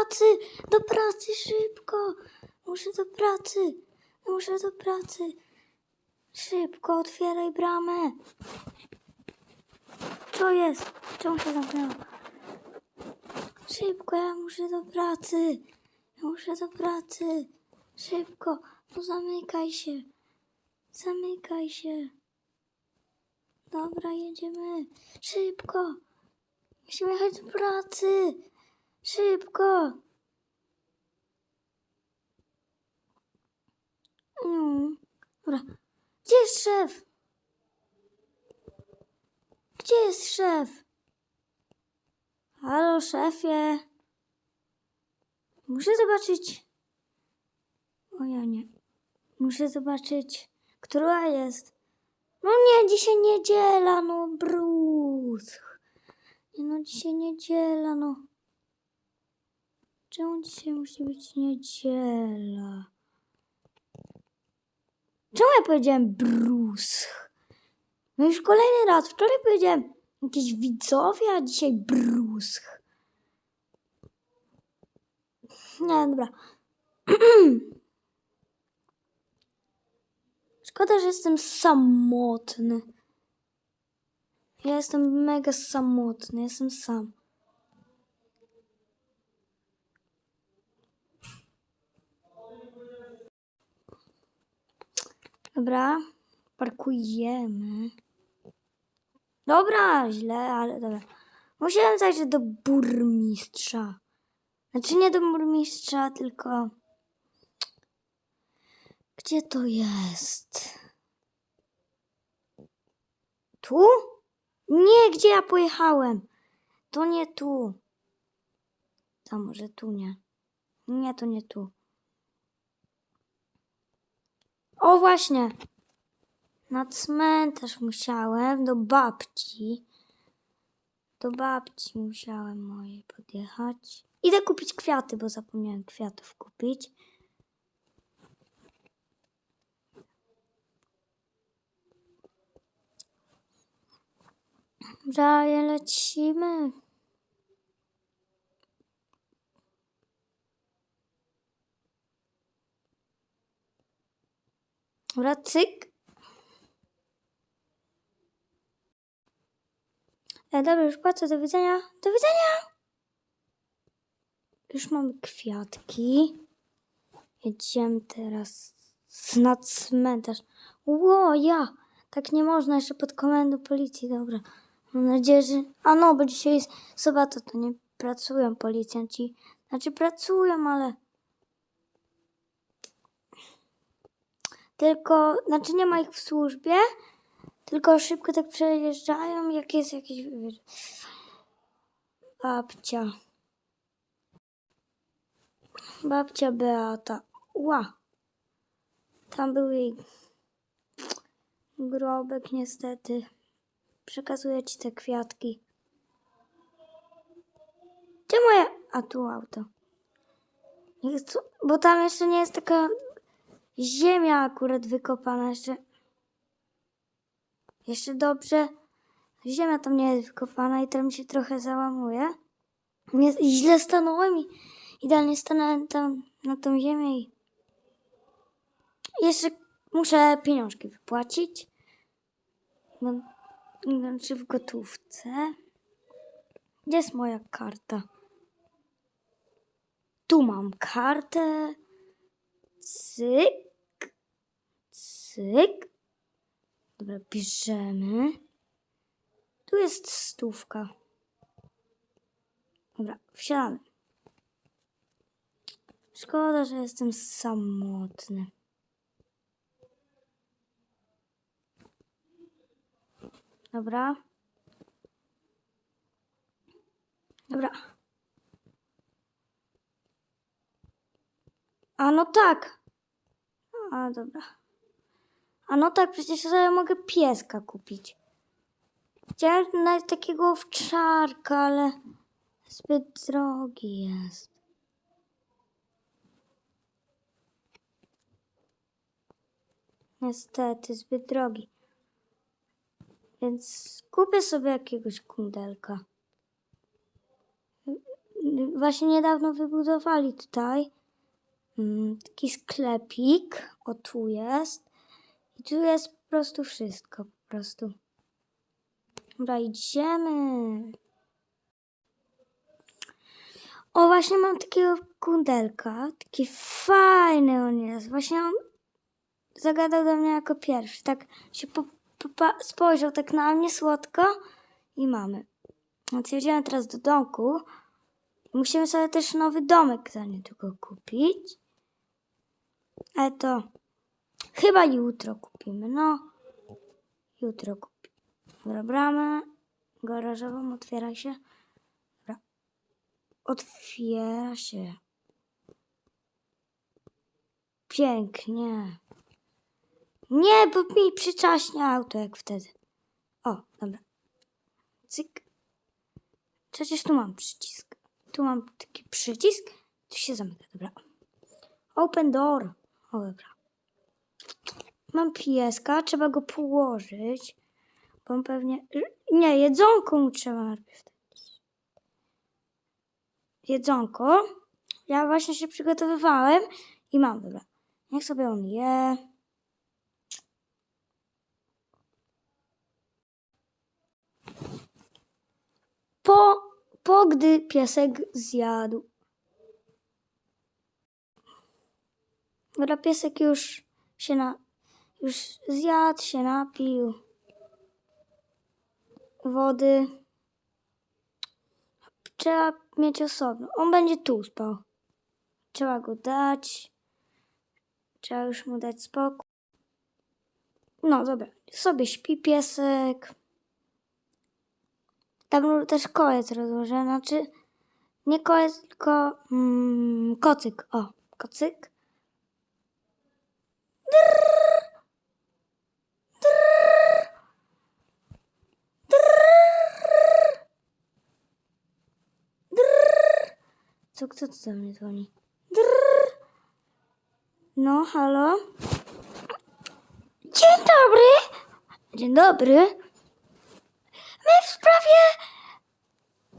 pracy, do pracy szybko. Muszę do pracy, muszę do pracy. Szybko, otwieraj bramę. Co jest? Czemu się zamknęło? Szybko, ja muszę do pracy. Ja muszę do pracy. Szybko, no zamykaj się. Zamykaj się. Dobra, jedziemy. Szybko. Musimy jechać do pracy. Szybko. Mm. Dobra. Gdzie jest szef? Gdzie jest szef? Halo, szefie. Muszę zobaczyć. O ja nie. Muszę zobaczyć, która jest. No nie, dzisiaj niedziela, no. Nie no, dzisiaj niedziela, no. Czemu dzisiaj musi być niedziela? Czemu ja powiedziałem Bruce? No już kolejny raz. Wczoraj powiedziałem jakieś widzowie, a dzisiaj Bruce. Nie, dobra. Szkoda, że jestem samotny. Ja jestem mega samotny, jestem sam. Dobra, parkujemy. Dobra, źle, ale dobra. Musiałem zajrzeć do burmistrza. Znaczy nie do burmistrza, tylko... Gdzie to jest? Tu? Nie, gdzie ja pojechałem? To nie tu. To może tu nie. Nie, to nie tu. O, właśnie. Na cmentarz musiałem do babci. Do babci musiałem mojej podjechać. Idę kupić kwiaty, bo zapomniałem kwiatów kupić. Dalej lecimy. Dobra, cyk. E, dobra, już płacę, do widzenia. Do widzenia! Już mamy kwiatki. Jedziemy teraz na cmentarz. Ło, ja! Tak nie można, jeszcze pod komendą policji, dobra. Mam nadzieję, że... A no, bo dzisiaj jest sobota, to nie pracują policjanci. Znaczy pracują, ale... Tylko, znaczy nie ma ich w służbie, tylko szybko tak przejeżdżają, jak jest jakiś... Babcia. Babcia Beata. Ła. Tam był jej grobek niestety. Przekazuję ci te kwiatki. Gdzie moje... A tu auto. Bo tam jeszcze nie jest taka ziemia akurat wykopana. Jeszcze... Jeszcze dobrze. Ziemia tam nie jest wykopana i mi się trochę załamuje. Nie, źle stanąłem i idealnie stanąłem tam na tą ziemię i jeszcze muszę pieniążki wypłacić. Bo, znaczy w gotówce. Gdzie jest moja karta? Tu mam kartę. Cyk. Cyk. Dobra, bierzemy. Tu jest stówka. Dobra, wsiadamy. Szkoda, że jestem samotny. Dobra. Dobra. A no tak. A dobra. A no tak, przecież ja mogę pieska kupić. Chciałem nawet takiego owczarka, ale zbyt drogi jest. Niestety, zbyt drogi. Więc kupię sobie jakiegoś kundelka. właśnie niedawno wybudowali tutaj mm, taki sklepik. Tu jest. I tu jest po prostu wszystko, po prostu. Dobra, idziemy. O, właśnie mam takiego kundelka. Taki fajny on jest. Właśnie on zagadał do mnie jako pierwszy. Tak się po, po, spojrzał tak na mnie słodko i mamy. Więc jedziemy teraz do domku. Musimy sobie też nowy domek za niedługo kupić. Ale to chyba jutro kupimy. No, jutro kupimy. Dobra, bramę garażową otwiera się. Dobra. Otwiera się. Pięknie. Nie, bo mi przyczaśnie auto jak wtedy. O, dobra. Cyk. Przecież tu mam przycisk. Tu mam taki przycisk. Tu się zamyka, dobra. Open door. O, dobra. Mam pieska, trzeba go położyć. Bo on pewnie... Nie, jedzonko mu trzeba najpierw dać. Jedzonko. Ja właśnie się przygotowywałem i mam, dobra. Niech sobie on je. Po, po gdy piesek zjadł. Dobra, piesek już się na, już zjadł, się napił wody. Trzeba mieć osobno. On będzie tu spał. Trzeba go dać. Trzeba już mu dać spokój. No dobra, sobie śpi piesek. Tam też kojec rozłożony, znaczy nie kojec, tylko mm, kocyk. O, kocyk. Drrr. Drrr. Drrr. Drrr. Co, kto tu do mnie dzwoni? Drrr. No, halo? Dzień dobry. Dzień dobry. My w sprawie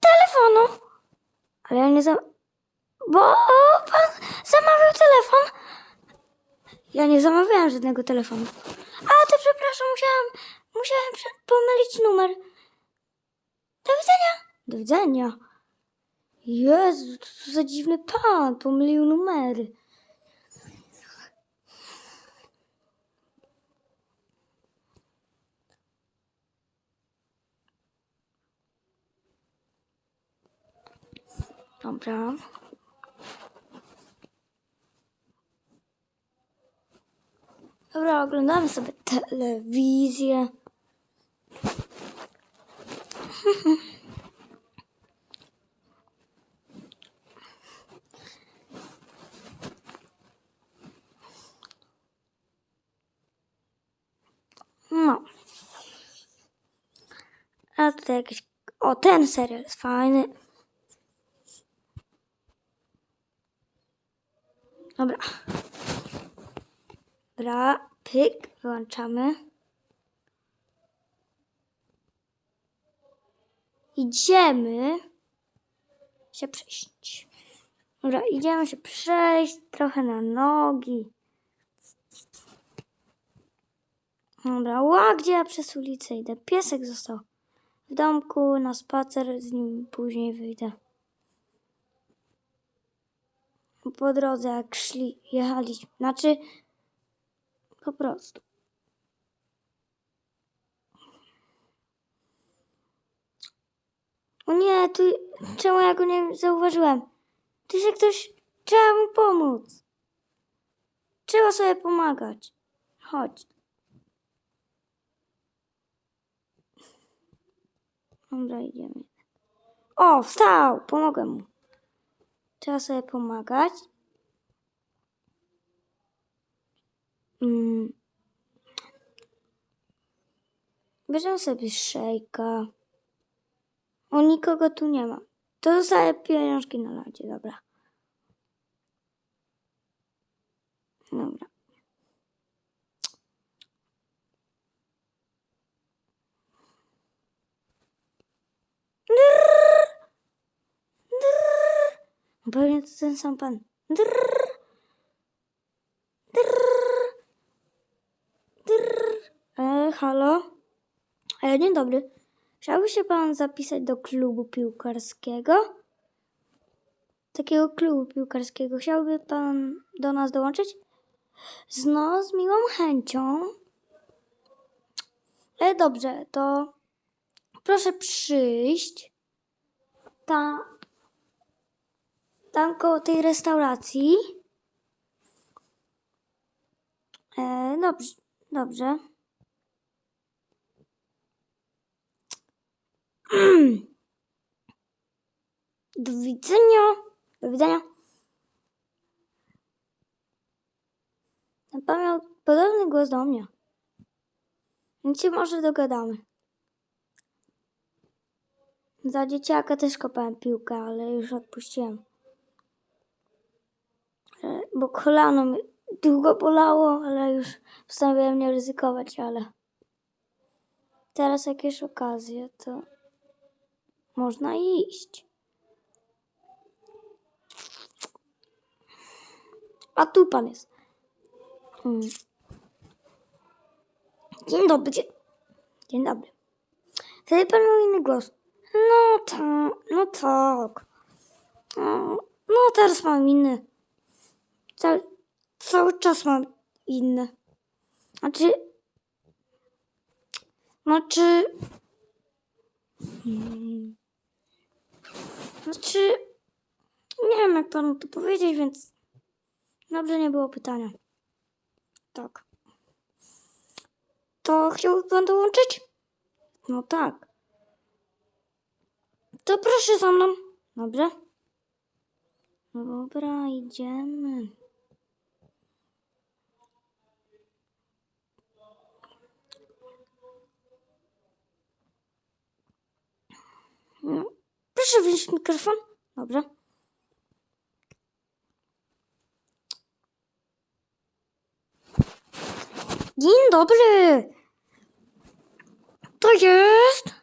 telefonu. Ale ja nie za... Bo pan zamawiał telefon. Ja nie zamawiałem żadnego telefonu. A, to przepraszam, musiałem prze- pomylić numer. Do widzenia. Do widzenia. Jezu, co za dziwny pan, pomylił numery. Dobra. Dobra, oglądamy sobie telewizję. No. A tutaj jakiś... O, ten serial jest fajny. Dobra. Dobra, pyk, wyłączamy. Idziemy się przejść. Dobra, idziemy się przejść trochę na nogi. Dobra, ła, gdzie ja przez ulicę idę? Piesek został w domku, na spacer, z nim później wyjdę. Po drodze, jak szli, jechaliśmy, znaczy po prostu. O nie, tu, czemu ja go nie zauważyłem? Tu się ktoś, trzeba mu pomóc. Trzeba sobie pomagać. Chodź. Dobra, idziemy. O, wstał! Pomogę mu. Trzeba sobie pomagać. Mm. Bierzemy sobie szejka. O, nikogo tu nie ma. To zostaje pieniążki na lodzie, dobra. Dobra. Drrr. Drrr. Pewnie to ten sam pan. Drrr. Drrr. Drrr. E, halo? E, dzień dobry. Chciałby się pan zapisać do klubu piłkarskiego? Takiego klubu piłkarskiego. Chciałby pan do nas dołączyć? Z- No, z miłą chęcią. E, dobrze, to proszę przyjść. Ta, tam koło tej restauracji. E, dobrze, dobrze. Do widzenia. Do widzenia. Pan miał podobny głos do mnie. Więc się może dogadamy. Za dzieciaka też kopałem piłkę, ale już odpuściłem. Bo kolano mi długo bolało, ale już postanowiłem nie ryzykować, ale teraz jak jest okazja, to można iść. A tu pan jest. Hmm. Dzień dobry. Dzień dobry. Wtedy pan miał inny głos. No tak, no tak. No, no teraz mam inny. Cały, cały czas mam inny. Znaczy... Znaczy... Hmm. Znaczy... Nie wiem jak panu to powiedzieć, więc... Dobrze nie było pytania. Tak. To chciałby pan dołączyć? No tak. To proszę za mną. Dobrze? Dobra, idziemy. Proszę wziąć mikrofon. Dobrze. Dzień dobry. To jest.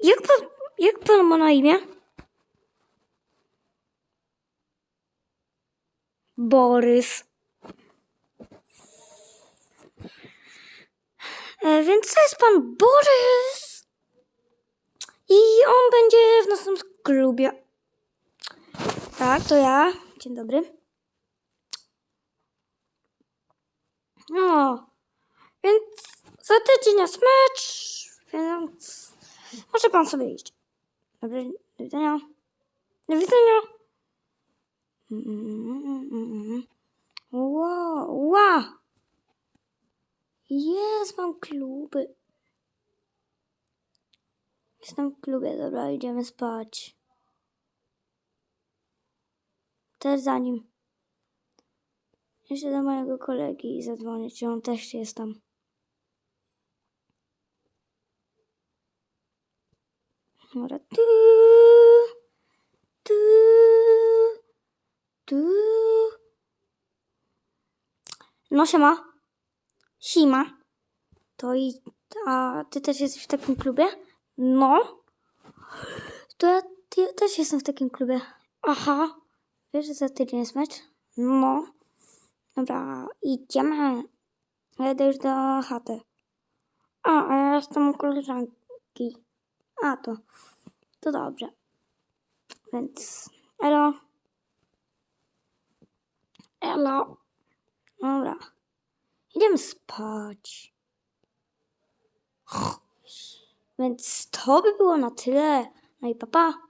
Jak pan, jak pan ma na imię? Borys. Więc to jest pan Borys. I on będzie w naszym klubie. Tak, to ja. Dzień dobry. No, więc za tydzień jest mecz, więc może pan sobie iść. Dobrze, do widzenia. Do widzenia. Mm, Wow, wow. Jest, mam kluby. Jestem w klubie, dobra, idziemy spać. Też za nim. Jeszcze do mojego kolegi i zadzwonię, czy on też jest tam. Dobra. Tu, tu, tu. No siema. Sima. To i... A ty też jesteś w takim klubie? No. To ja, ja też jestem w takim klubie. Aha. Wiesz, że za tydzień jest mecz? No. Dobra, idziemy. Jedę już do chaty. A, a ja jestem u koleżanki. A, to. To dobrze. Więc, elo. Elo. Dobra. Idziemy spać. Więc to by było na tyle. No i papa.